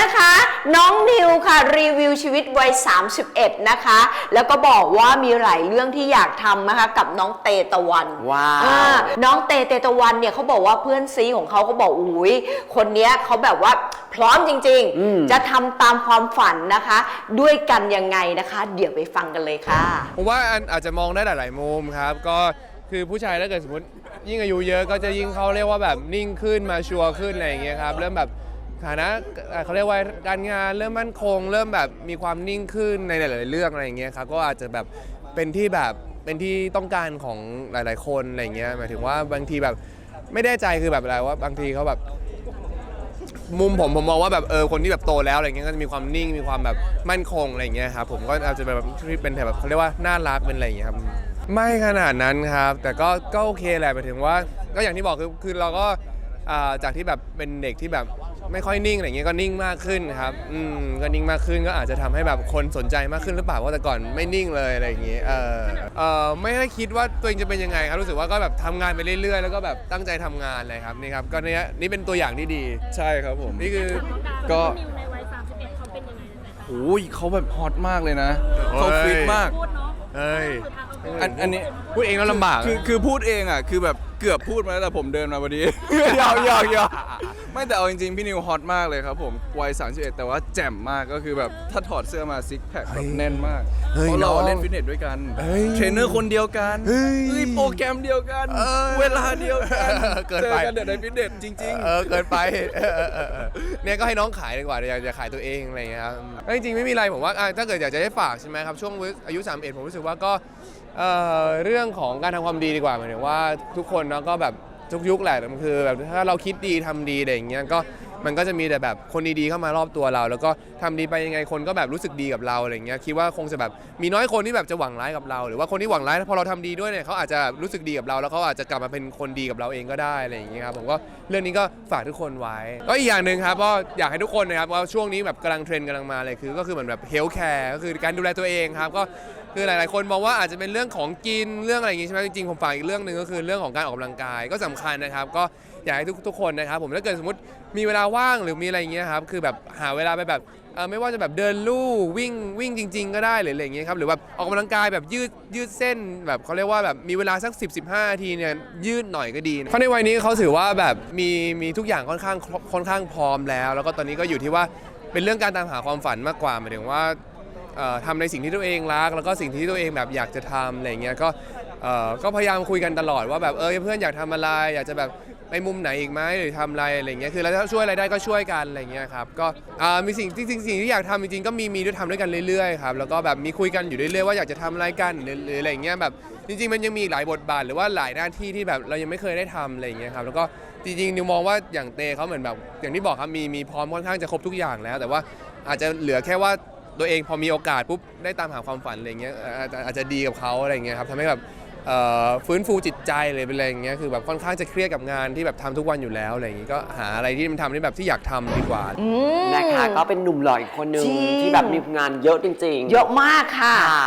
นะคะ น้องนิวค่ะรีวิวชีวิตวัย 31 นะคะ แล้วก็บอกว่ามีหลายเรื่องที่อยากทำนะคะกับน้องเตตะวันว้าวอ่น้องเตเตตะวันเนี่ยเขาบอกว่าเพื่อนซีของเขาเขาบอกอุ้ยคนเนี้ยเขาแบบว่าพร้อมจริงอืมๆจะทำตามความฝันนะคะ ด้วยกันยังไงนะคะ เดี๋ยวไปฟังกันเลยค่ะผมว่าอันอาจจะมองได้หลาย ๆ มุมครับ ก็คือผู้ชายถ้าเกิดสมมติยิ่งอายุเยอะก็จะยิ่งเขาเรียกว่าแบบนิ่งขึ้นมาชัวร์ขึ้นอะไรอย่างเงี้ยครับเริ่มแบบ ฐานะเอ่อเขาเรียกว่าการงานเริ่มมั่นคง เริ่มแบบมีความนิ่งขึ้นในหลาย ๆ เรื่องอะไรอย่างเงี้ยครับก็อาจจะแบบเป็นที่แบบเป็นที่ต้องการของหลาย ๆ คนอะไรอย่างเงี้ยหมายถึงว่าบางทีแบบไม่แน่ใจคือแบบอะไรว่าบางทีเขาแบบ มุมผมผมมองว่าแบบเออคนที่แบบโตแล้วอะไรเงี้ยก็จะมีความนิ่งมีความแบบมั่นคงอะไรอย่างเงี้ยครับผมก็อาจจะแบบที่เป็นแบบเขาเรียกว่าน่ารักเป็นอะไรอย่างเงี้ยครับไม่ขนาดนั้นครับ แต่ก็ก็โอเคแหละหมายถึงว่า ก็อย่างที่บอกคือคือเราก็อ่าจากที่แบบเป็นเด็กที่แบบ ไม่ค่อยนิ่งอะไรเงี้ยก็นิ่งมากขึ้นครับอืมก็นิ่งมากขึ้นก็อาจจะทำให้แบบคนสนใจมากขึ้นหรือเปล่าเพราะแต่ก่อนไม่นิ่งเลยอะไรอย่างเงี้ยเออเออไม่ได้คิดว่าตัวเองจะเป็นยังไงครับรู้สึกว่าก็แบบทำงานไปเรื่อยๆ แล้วก็แบบตั้งใจทำงานเลยครับนี่ครับก็เนี้ยนี่เป็นตัวอย่างที่ดี ใช่ครับผม นี่คือ ก็นิวในวัย31เขาเป็นยังไงนะคะโอ้ยเขาแบบฮอตมากเลยนะโอ้ยเขาฟิตมาก พูดเนาะเอ้ยคือทางเอาตัวอันอันนี้พูดเองแล้วลำบากคือคือพูดเองอะ คือแบบเกือบพูดมาแล้วแต่ผมเดินมาพอดียาวยาวยาว ไม่แต่เอาจริงๆ พี่นิวฮอตมากเลยครับผมวัย31 แต่ว่าแจ่มมากก็คือแบบถ้าถอดเสื้อมาซิกแพคแบบแน่นมากเฮ้ยเพราะเราน้องเล่นฟิตเนสด้วยกันเฮ้ยเทรนเนอร์คนเดียวกันเฮ้ยเฮ้ยโปรแกรมเดียวกัน เอ้ยเวลาเดียวกันเกินเจอไปกันเดี๋ยวในฟิตเนสจริงเออเกินไปเออเออเออเออเนี่ยก็ให้น้องขายดีกว่าอย่าอย่าขายตัวเองอะไรอย่างเงี้ยครับแล้วจริงๆไม่มีอะไรผมว่าอะถ้าเกิดอยากจะให้ฝากใช่ไหมครับช่วงอายุ31ผมรู้สึกว่าก็เอ่อเรื่องของการทำความดีดีกว่าหมายถึงว่าทุกคนเนาะก็แบบ ทุกยุคแหละมันคือแบบถ้าเราคิดดีทำดีอะไรอย่างเงี้ยก็มันก็จะมีแต่แบบคนดีๆเข้ามารอบตัวเรา แล้วก็ทำดีไปยังไงคนก็แบบรู้สึกดีกับเราอะไรอย่างเงี้ยคิดว่าคงจะแบบมีน้อยคนที่แบบจะหวังร้ายกับเรา หรือว่าคนที่หวังร้ายพอเราทำดีด้วยเนี่ยเขาอาจจะรู้สึกดีกับเรา แล้วเขาอาจจะกลับมาเป็นคนดีกับเราเองก็ได้อะไรอย่างเงี้ยครับผมก็เรื่องนี้ก็ฝากทุกคนไว้ก็อีกอย่างหนึ่งครับก็อยากให้ทุกคนนะครับว่าช่วงนี้แบบกำลังเทรนด์กำลังมาเลยคือ ก็คือเหมือนแบบเฮลท์แคร์ก็คือการดูแลตัวเองครับก็ คือหลาย ๆ คนมองว่าอาจจะเป็นเรื่องของกินเรื่องอะไรอย่างงี้ใช่ไหมจริง ๆ ผมฝากอีกเรื่องหนึ่งก็คือเรื่องของการออกกำลังกายก็สำคัญนะครับ ก็อยากให้ทุกทุกคนนะครับ ผมถ้าเกิดสมมติมีเวลาว่างหรือมีอะไรอย่างเงี้ยครับคือแบบหาเวลาไปแบบเอ่อไม่ว่าจะแบบเดินลู่วิ่งวิ่งจริง ๆ ก็ได้หรืออะไรอย่างเงี้ยครับหรือแบบออกกำลังกายแบบยืดยืดเส้นแบบเขาเรียกว่าแบบมีเวลาสัก 10 15นาทีเนี่ยยืดหน่อยก็ดีเพราะในวัยนี้เขาถือว่าแบบมีมีทุกอย่างค่อนข้างค่อนข้างพร้อมแล้ว แล้วก็ตอนนี้ก็อยู่ที่ว่าเป็นเรื่องการตามหาความฝันมากกว่าหมายถึงว่า ทำในสิ่งที่ตัวเองรัก แล้วก็สิ่งที่ตัวเองแบบอยากจะทำอะไรเงี้ยก็เอ่อก็พยายามคุยกันตลอดว่าแบบเออเพื่อนอยากทำอะไร อยากจะแบบไปมุมไหนอีกไหมหรือทำอะไรอะไรเงี้ยคือแล้วถ้าช่วยอะไรได้ก็ช่วยกันอะไรเงี้ยครับก็อ่ามีสิ่งที่สิ่งสิ่งที่อยากทำจริงๆก็มีมีด้วยทำด้วยกันเรื่อยๆครับแล้วก็แบบมีคุยกันอยู่เรื่อยๆว่าอยากจะทำอะไรกันหรือหรืออะไรเงี้ยแบบจริง ๆ มันยังมีอีกหลายบทบาทหรือว่าหลายหน้าที่ที่แบบเรายังไม่เคยได้ทำอะไรเงี้ยครับแล้วก็จริงๆนิวมองว่าอย่างเตเขาเหมือนแบบอย่างที่บอกครับมีมีพร้อมค่อนข้างจะครบทุกอย่างแล้ว แต่ว่าอาจจะเหลือแค่ว่า ตัวเองพอมีโอกาสปุ๊บได้ตามหาความฝันอะไรเงี้ยเอ่ออาจจะอาจจะดีกับเขาอะไรเงี้ยครับทำให้แบบเอ่อฟื้นฟูจิตใจเลยเป็นอะไรอย่างเงี้ยคือแบบค่อนข้างจะเครียดกับงานที่แบบทำทุกวันอยู่แล้วอะไรอย่างงี้ก็หาอะไรที่มันทำที่แบบที่อยากทำดีกว่า อืม นะคะก็เป็นหนุ่มหล่ออีกคนนึงจริง ที่แบบมีงานเยอะจริงๆเยอะมากค่ะ ค่ะ